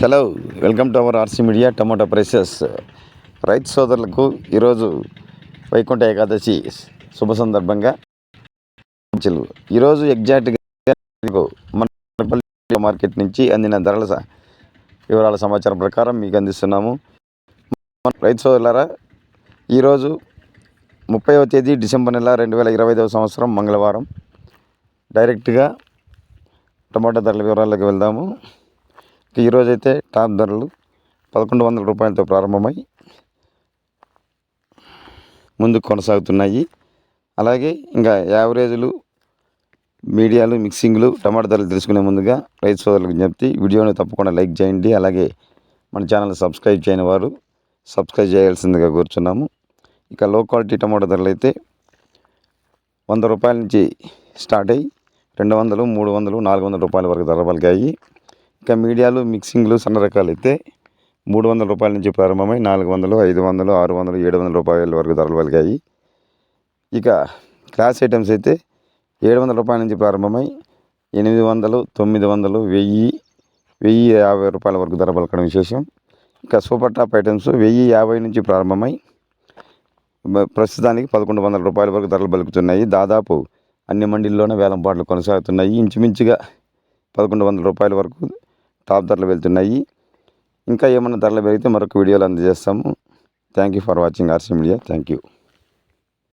Hello welcome to our RC media tomato prices రైతు సోదరులకు ఈరోజు వైకుంఠ ఏకాదశి శుభ సందర్భంగా ఈరోజు ఎగ్జాక్ట్గా మీకు మన మార్కెట్ నుంచి అందిన ధరల స- వివరాల సమాచారం ప్రకారం మీకు అందిస్తున్నాము. రైతు సోదరులారా ఈరోజు ముప్పైవ తేదీ డిసెంబర్ నెల రెండు వేల ఇరవై ఐదవ సంవత్సరం మంగళవారం. డైరెక్ట్గా టమాటా ధరల వివరాలకు వెళ్దాము. ఈరోజైతే టాప్ ధరలు పదకొండు వందల రూపాయలతో ప్రారంభమై ముందుకు కొనసాగుతున్నాయి. అలాగే ఇంకా యావరేజ్లు మీడియాలు మిక్సింగ్లు టమాటా ధరలు తెలుసుకునే ముందుగా రైతు సోదరులకు జ్ఞప్తి వీడియోని తప్పకుండా లైక్ చేయండి అలాగే మన ఛానల్ సబ్స్క్రైబ్ చేయని వారు సబ్స్క్రైబ్ చేయాల్సిందిగా కోరుచున్నాము. ఇక లో క్వాలిటీ టమాటా ధరలు అయితే వంద రూపాయల నుంచి స్టార్ట్ అయ్యి రెండు వందలు మూడు వందలు నాలుగు వందల రూపాయల వరకు ధర పలికాయి. ఇంకా మీడియాలు మిక్సింగ్లు సన్న రకాలు అయితే మూడు వందల రూపాయల నుంచి ప్రారంభమై నాలుగు వందలు ఐదు వందలు ఆరు వందలు ఏడు వందల రూపాయల వరకు ధరలు పలికాయి. ఇక క్లాస్ ఐటమ్స్ అయితే ఏడు వందల రూపాయల నుంచి ప్రారంభమై ఎనిమిది వందలు తొమ్మిది వందలు వెయ్యి వెయ్యి యాభై రూపాయల వరకు ధర పలకడం విశేషం. ఇంకా సూపర్ టాప్ ఐటమ్స్ వెయ్యి యాభై నుంచి ప్రారంభమై ప్రస్తుతానికి పదకొండు వందల రూపాయల వరకు ధరలు పలుకుతున్నాయి. దాదాపు అన్ని మండీల్లోనే వేలం పాటలు కొనసాగుతున్నాయి. ఇంచుమించుగా పదకొండు వందల రూపాయల వరకు టాప్ ధరలు వెళ్తున్నాయి. ఇంకా ఏమైనా ధరలు పెరిగితే మరొక వీడియోలు అందజేస్తాము. Thank you for watching RC media thank you